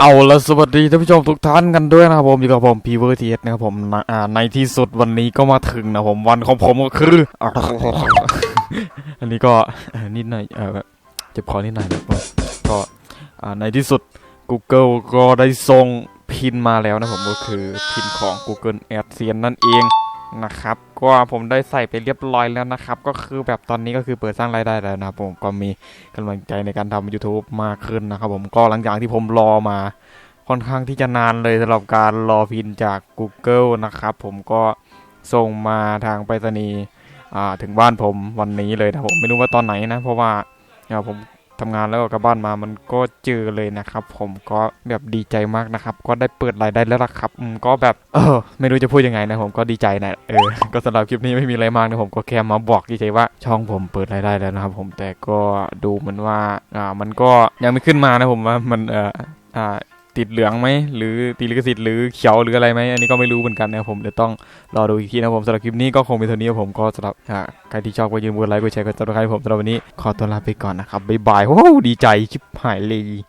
เอาละสวัสดีท่านผู้ชมทุกท่านกันด้วยนะครับผมอยู่กับผมพีเวอร์ทีเอสนะครับผมในที่สุดวันนี้ก็มาถึงนะผมวันของผมก็คือ อันนี้ก็เอ่อนิดหน่อยเออแบบเจ็บคอนิดหน่อยนะครับก็ในที่สุด Google ก็ได้ส่งพินมาแล้วนะผมก็คือพินของ Google AdSense นั่นเอง นะครับ ก็ผมได้ใส่ไปเรียบร้อยแล้วนะครับ ก็คือแบบตอนนี้ก็คือเปิดสร้างรายได้แล้วนะผมก็มีกำลังใจในการทำ YouTube มากขึ้นนะครับผมก็หลังจากที่ผมรอมาค่อนข้างที่จะนานเลยสำหรับการรอพินจาก Google นะครับ ผมก็ส่งมาทางไปรษณีย์ถึงบ้านผมวันนี้เลยนะผมไม่รู้ว่าตอนไหนนะ เพราะว่าผม ทำงานแล้วก็กลับบ้านมามันก็เจอเลยนะครับ ผมก็แบบดีใจมากนะครับ ก็ได้เปิดรายได้แล้วล่ะครับอืมก็แบบเออไม่รู้จะพูดยังไงนะผมก็ดีใจนะเออก็สำหรับคลิปนี้ไม่มีอะไรมากนะผมก็แค่มาบอกเฉยๆว่าช่องผมเปิดรายได้แล้วนะครับ ผมแต่ก็ดูเหมือนว่าอ่ามันก็ยังไม่ขึ้นมานะผมว่ามันเอ่ออ่า ติดเหลืองไหมหรือตีลิขสิทธิ์หรือเขียวหรืออะไรไหมอันนี้ก็ไม่รู้เหมือนกันนะครับผมเดี๋ยวต้องรอดูอีกทีนะผมสำหรับคลิปนี้ก็คงเป็นเท่านี้ผมก็สำหรับใครที่ชอบก็อย่าลืมกดไลค์กดแชร์กดติดตามให้ผมสำหรับวันนี้ขอตัวลาไปก่อนนะครับบ๊ายบายโอ้ดีใจชิบหายเลย